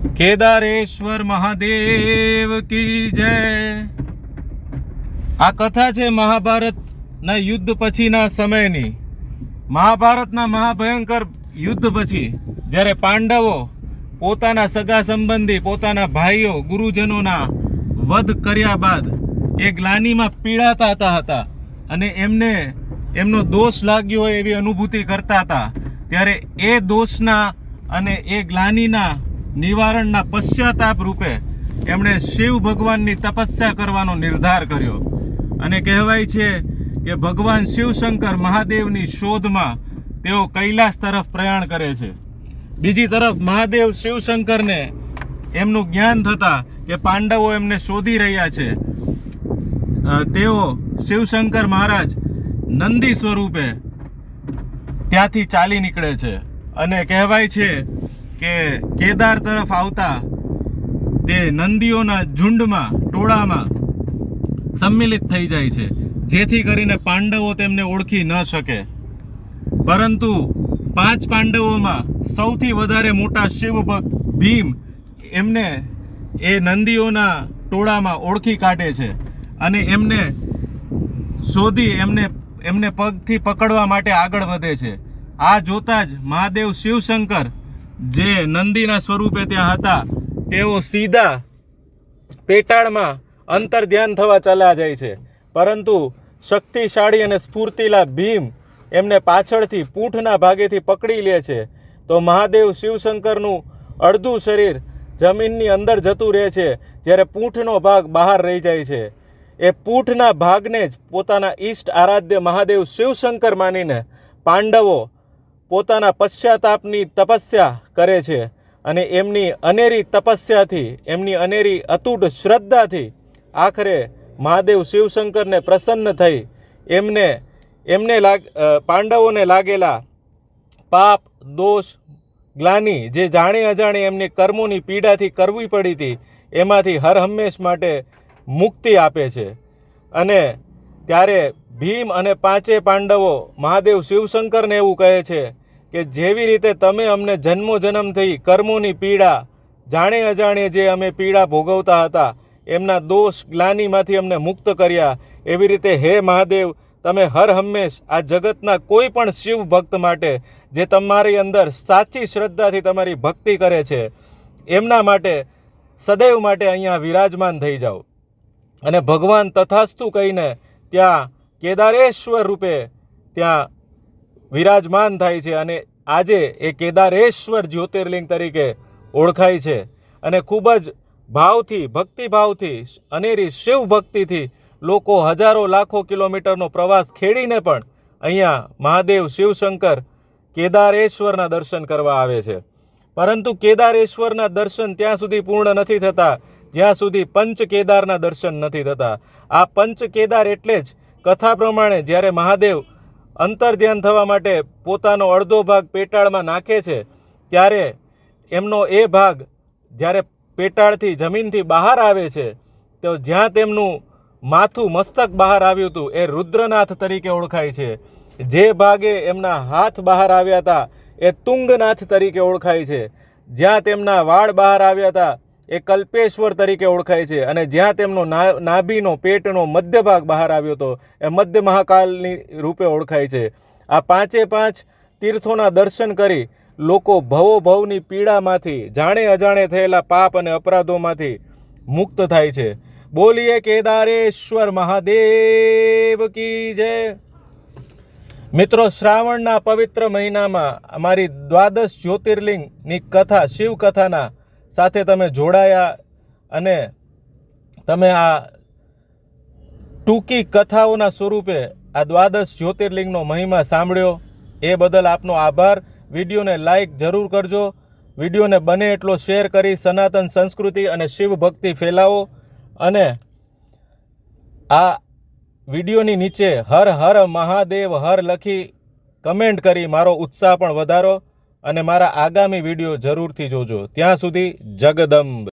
કેદારેશ્વર મહાદેવ કી જય. આ કથા છે મહાભારતના યુદ્ધ પછીના સમયની. મહાભારતના મહાભયંકર યુદ્ધ પછી જ્યારે પાંડવો પોતાના સગા સંબંધી, પોતાના ભાઈઓ, ગુરુજનોના વધ કર્યા બાદ એ ગ્લાનીમાં પીડાતા હતા અને એમને એમનો દોષ લાગ્યો એવી અનુભૂતિ કરતા હતા. ત્યારે એ દોષના અને એ ગ્લાનીના નિવારણના પશ્ચાતાપ રૂપે એમણે શિવ ભગવાનની તપસ્યા કરવાનો નિર્ધાર કર્યો. અને કહેવાય છે કે ભગવાન શિવશંકર મહાદેવની શોધમાં તેઓ કૈલાસ તરફ પ્રયાણ કરે છે. બીજી તરફ મહાદેવ શિવશંકરને એમનું જ્ઞાન થતાં કે પાંડવો એમને શોધી રહ્યા છે. તેઓ શિવશંકર મહારાજ નંદી સ્વરૂપે ત્યાંથી ચાલી નીકળે છે. અને કહેવાય છે કે કેદાર તરફ આવતા તે નંદીઓના ઝુંડમાં, ટોળામાં સંમિલિત થઈ જાય છે, જેથી કરીને પાંડવો તેમને ઓળખી ન શકે. પરંતુ પાંચ પાંડવોમાં સૌથી વધારે મોટા શિવભક્ત ભીમ એમને એ નંદીઓના ટોળામાં ઓળખી કાઢે છે અને એમને શોધી એમને એમને પગથી પકડવા માટે આગળ વધે છે. આ જોતા જ મહાદેવ શિવશંકર જે નંદીના સ્વરૂપે ત્યાં હતા, તેઓ સીધા પેટાળમાં અંતર ધ્યાન થવા ચાલ્યા જાય છે. પરંતુ શક્તિશાળી અને સ્ફૂર્તિલા ભીમ એમને પાછળથી પૂંઠના ભાગેથી પકડી લે છે. તો મહાદેવ શિવશંકરનું અડધું શરીર જમીનની અંદર જતું રહે છે, જ્યારે પૂંઠનો ભાગ બહાર રહી જાય છે. એ પૂંઠના ભાગને જ પોતાના ઈષ્ટ આરાધ્ય મહાદેવ શિવશંકર માનીને પાંડવો પોતાના પશ્ચાતાપની તપસ્યા કરે છે અને એમની અનેરી તપસ્યાથી, એમની અનેરી અતૂટ શ્રદ્ધાથી આખરે મહાદેવ શિવશંકરને પ્રસન્ન થઈ. એમને એમને લાગ પાંડવોને લાગેલા પાપ, દોષ, ગ્લાની જે જાણી અજાણી એમની કર્મોની પીડાથી કરવી પડી હતી, એમાંથી હર હંમેશ માટે મુક્તિ આપે છે. અને ત્યારે ભીમ અને પાંચે પાંડવો મહાદેવ શિવશંકરને એવું કહે છે કે જેવી રીતે તમે અમને જન્મો જન્મથી કર્મોની પીડા, જાણે અજાણે જે અમે પીડા ભોગવતા હતા, એમના દોષ ગ્લાનીમાંથી અમને મુક્ત કર્યા, એવી રીતે હે મહાદેવ, તમે હર હંમેશ આ જગતના કોઈ પણ શિવ ભક્ત માટે, જે તમારી અંદર સાચી શ્રદ્ધાથી તમારી ભક્તિ કરે છે, એમના માટે, સદૈવ માટે અહીંયા વિરાજમાન થઈ જાઓ. અને ભગવાન તથાસ્તુ કહીને ત્યાં કેદારેશ્વર રૂપે ત્યાં વિરાજમાન થાય છે અને આજે એ કેદારેશ્વર જ્યોતિર્લિંગ તરીકે ઓળખાય છે. અને ખૂબ જ ભાવથી, ભક્તિભાવથી, અનેરી શિવ ભક્તિથી લોકો હજારો, લાખો કિલોમીટરનો પ્રવાસ ખેડીને પણ અહીંયા મહાદેવ શિવશંકર કેદારેશ્વરના દર્શન કરવા આવે છે. પરંતુ કેદારેશ્વરના દર્શન ત્યાં સુધી પૂર્ણ નથી થતા, જ્યાં સુધી પંચ કેદારના દર્શન નથી થતા. આ પંચ કેદાર એટલે જ કથા પ્રમાણે જ્યારે મહાદેવ અંતર ધ્યાન થવા માટે પોતાનો અડધો ભાગ પેટાળમાં નાખે છે, ત્યારે એમનો એ ભાગ જ્યારે પેટાળથી જમીનથી બહાર આવે છે, તો જ્યાં તેમનું માથું મસ્તક બહાર આવ્યું હતું, એ રુદ્રનાથ તરીકે ઓળખાય છે. જે ભાગે એમના હાથ બહાર આવ્યા હતા, એ તુંગનાથ તરીકે ઓળખાય છે. જ્યાં તેમના વાળ બહાર આવ્યા હતા એ કલ્પેશ્વર તરીકે ઓળખાય છે. અને જ્યાં તેમનો નાભીનો, પેટનો મધ્ય ભાગ બહાર આવ્યો હતો, એ મધ્ય મહાકાલની રૂપે ઓળખાય છે. આ પાંચે પાંચ તીર્થોના દર્શન કરી લોકો ભવો ભવની પીડામાંથી, જાણે અજાણે થયેલા પાપ અને અપરાધોમાંથી મુક્ત થાય છે. બોલીએ કેદારેશ્વર મહાદેવ કી જય. મિત્રો, શ્રાવણના પવિત્ર મહિનામાં અમારી દ્વાદશ જ્યોતિર્લિંગની કથા શિવ કથાના સાથે તમે જોડાયા અને તમે આ ટૂંકી કથાઓના સ્વરૂપે આ દ્વાદશ જ્યોતિર્લિંગનો મહિમા સાંભળ્યો. એ બદલ આપનો આભાર. વિડીયોને લાઈક જરૂર કરજો. વિડીયોને બને એટલો શેર કરી સનાતન સંસ્કૃતિ અને શિવ ભક્તિ ફેલાવો. અને આ વિડીયોની નીચે હર હર મહાદેવ હર લખી કમેન્ટ કરી મારો ઉત્સાહ પણ વધારો. અને મારા આગામી વીડિયો જરૂરથી જોજો. ત્યાં સુધી જગદંબ.